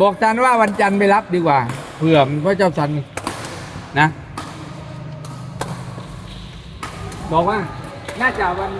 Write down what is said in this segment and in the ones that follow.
บอกจันว่าวันจันทร์ไปรับดีกว่าเผื่อมันพระเจ้าสันนะ บอกว่า น่าจะวัน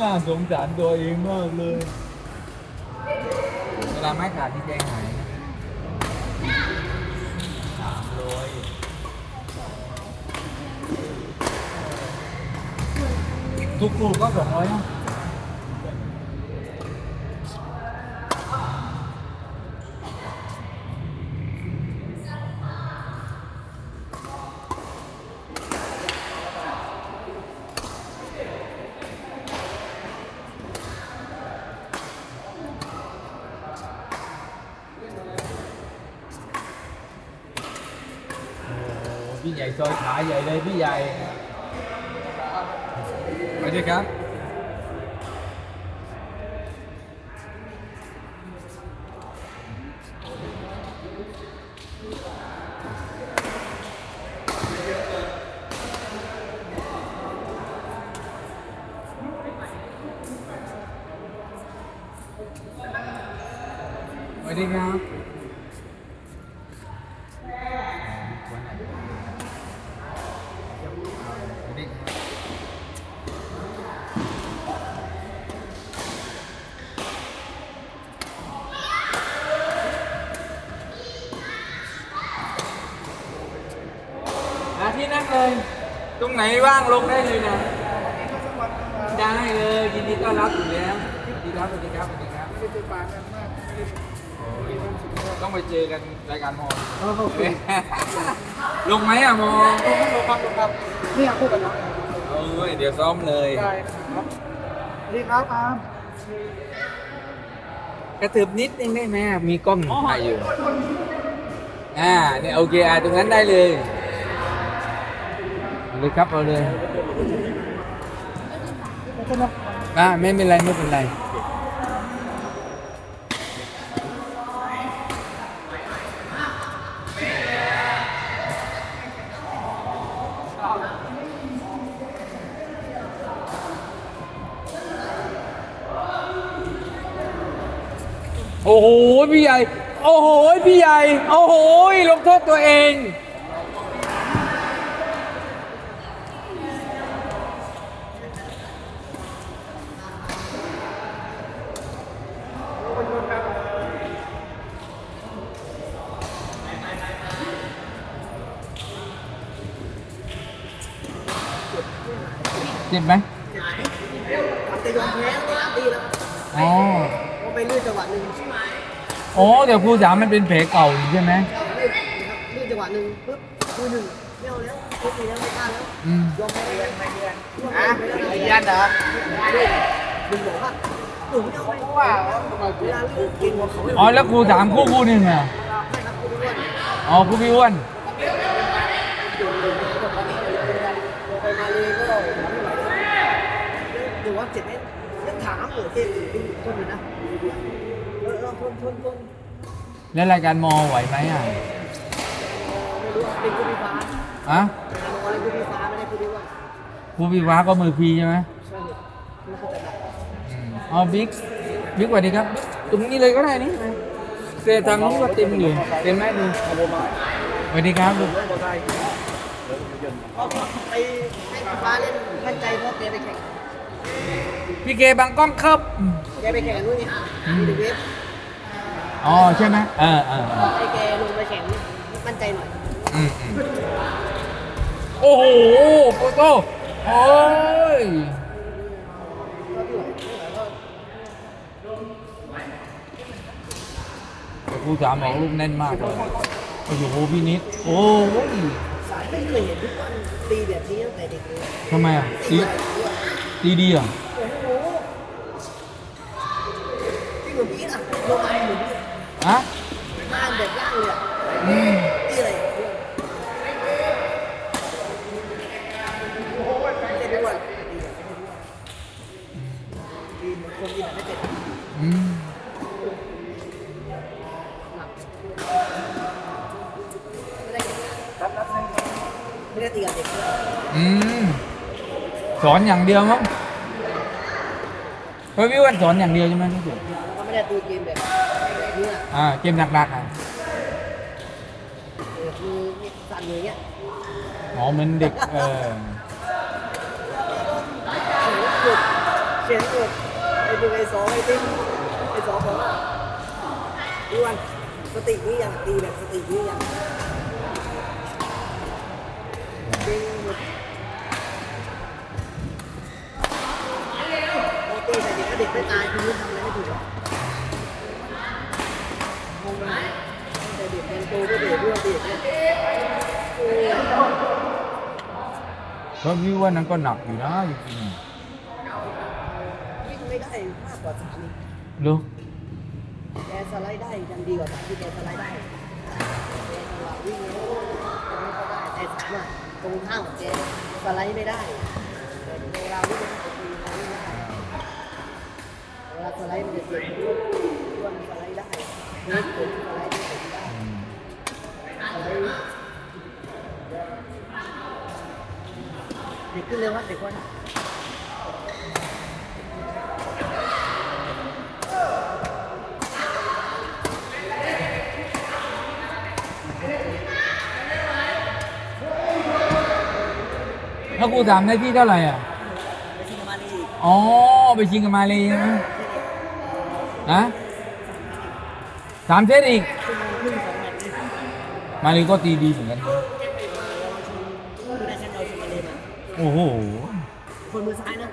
น่าสงสารตัวเองมากเลย เวลาไม้ขาดที่แกงหายสามร้อยทุกลูกก็สองร้อยเนาะ พี่ใหญ่ซอยขาใหญ่เลยพี่ใหญ่สวัสดีครับสวัสดีครับ ไหนว่างลงได้เลยนะ ได้เลยยินดีต้อนรับอยู่แล้วสวัสดีครับสวัสดีครับสวัสดีครับ ไม่ได้เจอปานกันมากต้องไปเจอกันรายการมอลงไหมอะมอลงครับลงครับนี่ครับคู่กันเนาะเอ้ยเดี๋ยวซ้อมเลยได้ครับนี่ครับอาร์มกระตืบนิดนึงได้ไหมอะมีกล้องถ่ายอยู่ อ่าเนี่ยโอเคอะตรงนั้นได้เลย เลยครับเอาเลยไมอ่าไม่เป็นไรไม่เป็นไรโอ้โห พี่ใหญ่ โอ้โห พี่ใหญ่ โอ้โห ลงโทษตัวเอง เจ็บไหมแต่ยอมแพ้ไม่รับดีแล้วอ๋อพอไปลื่นจังหวะหนึ่งโอ้เดี๋ยวครูสามมันเป็นแผลเก่าอยู่ใช่ไหมลื่นนะครับลื่นจังหวะหนึ่งปุ๊บมือหนึ่งไม่เอาแล้วปุ๊บมีแล้วไม่กล้าแล้วอืมยอมแพ้เลยไม่เดือนอะไม่ยันเหรอดึงบอกว่าหนูไม่เอาไม่ว่าเวลาลื่นกินหัวเขาไม่อ๋อแล้วครูสามคู่คู่หนึ่งอะครับคุณอ้วนอ๋อครูพี่อ้วน ไปมาเลยก็ทำไม่ไหวแล้ว เดี๋ยวว่าเจ็บไหมยังถามอยู่เจ็บอยู่ทนอยู่นะเออเออทนทนทนแล้วรายการมอไหวไหมอะไม่รู้เป็นผู้พิพากษาอะมองอะไรผู้พิพากษาไม่ได้ผู้พิว่าครูพี่ว้าก็มือพีใช่ไหมใช่ไม่เข้าใจหนักอืมอ๋อบิ๊กบิ๊กสวัสดีครับตรงนี้เลยก็ได้นี่แต่ทางนู้นก็เต็มอยู่เต็มไหมดูสวัสดีครับลูกไปให้ฟ้าเล่นมั่นใจเพราะเตะไปแข่ง พี่เกบางกล้องครับแกไปแข่งนู่นนี่มีเดวิสอ๋อใช่ไหมเออเออเออให้แกลงไปแข่งมั่นใจหน่อยอืมอืมโอ้โหโปโต้โอ้ยก็ที่ไหนก็แต่ครูสามบอกลูกแน่นมากเลยโอ้โหพี่นิดโอ้ยสายไม่เคยเห็นทุกวันตีแบบนี้ตั้งแต่เด็กเลยทำไมอะตีตี ดีอะโอ้โหที่เหมือนพี่นะลงมาเหมือนพี่ ฮะ บ้านแบบล่างเลยอะ อืม นี่อะไรเจ็ดวันดีเหมือนคนที่แบบไม่เป็น อืม ไม่ได้ตีกับเด็กด้วย อืม สอนอย่างเดียวมั้งเฮ้ยพี่วันสอนอย่างเดียวใช่ไหมพี่สุก็ไม่ได้ตีเกมแบบแบบนี้อะอ่าเกมหนักๆอะคือสั่นอย่างเงี้ยอ๋อเหมือนเด็กเออเสียงกดไอ้เป็นไอ้สองไอ้ติ๊กไอ้สองของอะดูวันสตินี่ยังตีแบบสตินี่ยัง เด็กก็เด็กไม่ตายคือทำอะไรไม่ถูกหรอกงงไหมแต่เด็กยังโตก็เด็กด้วยเด็กเนี่ยเพราะพี่ว่านั้นก็หนักอยู่นะจริงวิ่งไม่ได้มากกว่าสามอีกๆรู้แกสไลด์ได้ยังดีกว่าสามที่แกสไลด์ได้แกจังหวะวิ่งแล้วไม่ค่ได้แต่สามอะตรงข้ามกับแกสไลด์ไม่ได้แต่เวลาวิ่ง วลาสไลด์มันจะเจ็บด้วนสไลด์ได้เล็กผมสไลด์ได้ผมได้อืมสไลด์เด็กขึ้นเร็วครับเด็กคนแล้วครูถามได้ที่เท่าไหร่อะ ไปชิงมาลีอ๋อ ไปชิงกับมาเลยใช่ไหม นะสามเซตอีกขึ้นขึ้นสองแมตช์นี่มาเลยก็ตีดีเหมือนกันคือได้แชมป์เราชิงมาลีมาโอ้โห คนมือซ้ายนะ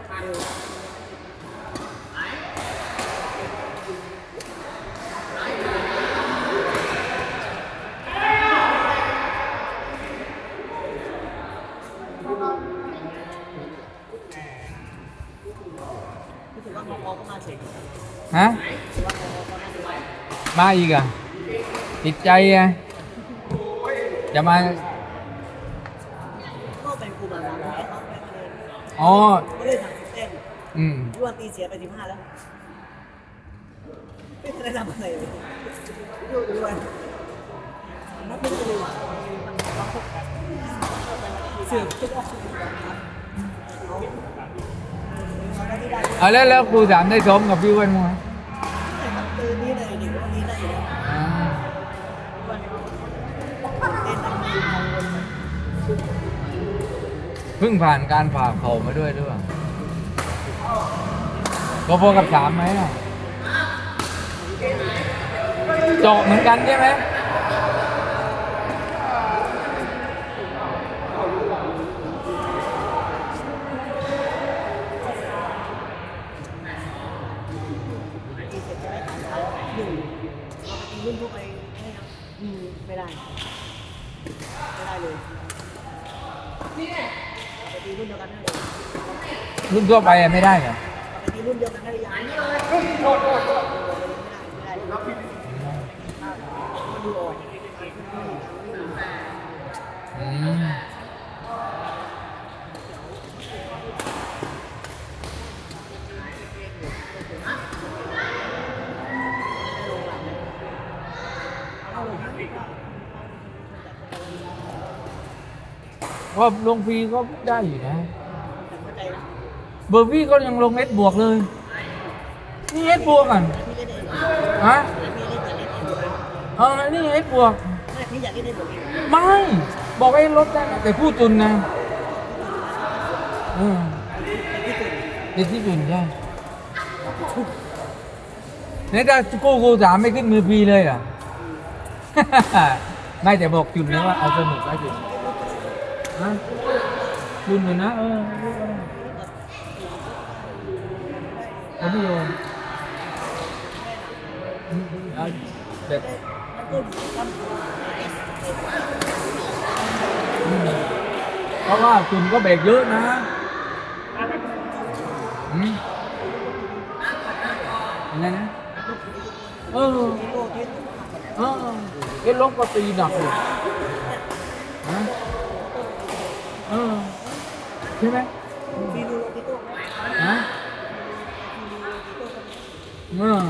มาอีกอะติดใจอะจะมาก็เป็นครูมาสามร้อยเขาไม่เลยอ๋อไม่ได้สั่งสิบเต้นอืมรวนตีเสียไปสิบห้าแล้วไม่ได้ทำอะไรเลยดูดูวันนับไม่ได้เลยว่ะเสือกทุกออกทุกวันครับเอาได้ที่ได้เอาแล้วแล้วครูสามได้ซ้อมกับพี่อ้วันมั้ย พิ่งผ่านการผ่าเข่ามาด้วยหรือเปล่าก็พอกับสามไหมอะเจาะเหมือนกันใช่ไหม ตีเสร็จใช่ไหมหนึ่งเอาไปตีรุ่นทั่วไปให้ยังอืมไม่ได้ ไม่ได้เลยเอาไปตี รุ่นเดียวกันได้เลยรุ่นทั่วไปอะไม่ได้เหรอเอาไปตีรุ่นเดียวกันได้หรือยังไม่ได้ไม่ได้รับผิดมันดูอ่อนอืมเอาลงมาว่าลงฟรีก็ได้อยู่นะ แต่เข้าใจนะ เบอร์ฟี่ก็ยังลงเอสบวกเลย นี่เอสบวกอะพี่เล่นฮะเออนี่เอสบวก ไม่พี่อกไม่บอกให้ลดได้นะแต่คู่ตุนนะเออพี่ตุ่นเด็กญี่ปุ่นใช่เนี่ถ้ากู้กูสามไม่ขึ้นมือพีเลยเหรอไม่แต่บอกจุดนะว่าเอาสนุกไว้จุดฮะจุดเลยนะเออ ผมไม่โยนเอาแบบอืมเพราะว่าคุณก็เบรกเยอะนะอืมอะไรนะเออเออเอ็นลงก็ตีหนักอยู่ฮะเออใช่ไหมพี่ดูโลกิโต้ฮะ เออ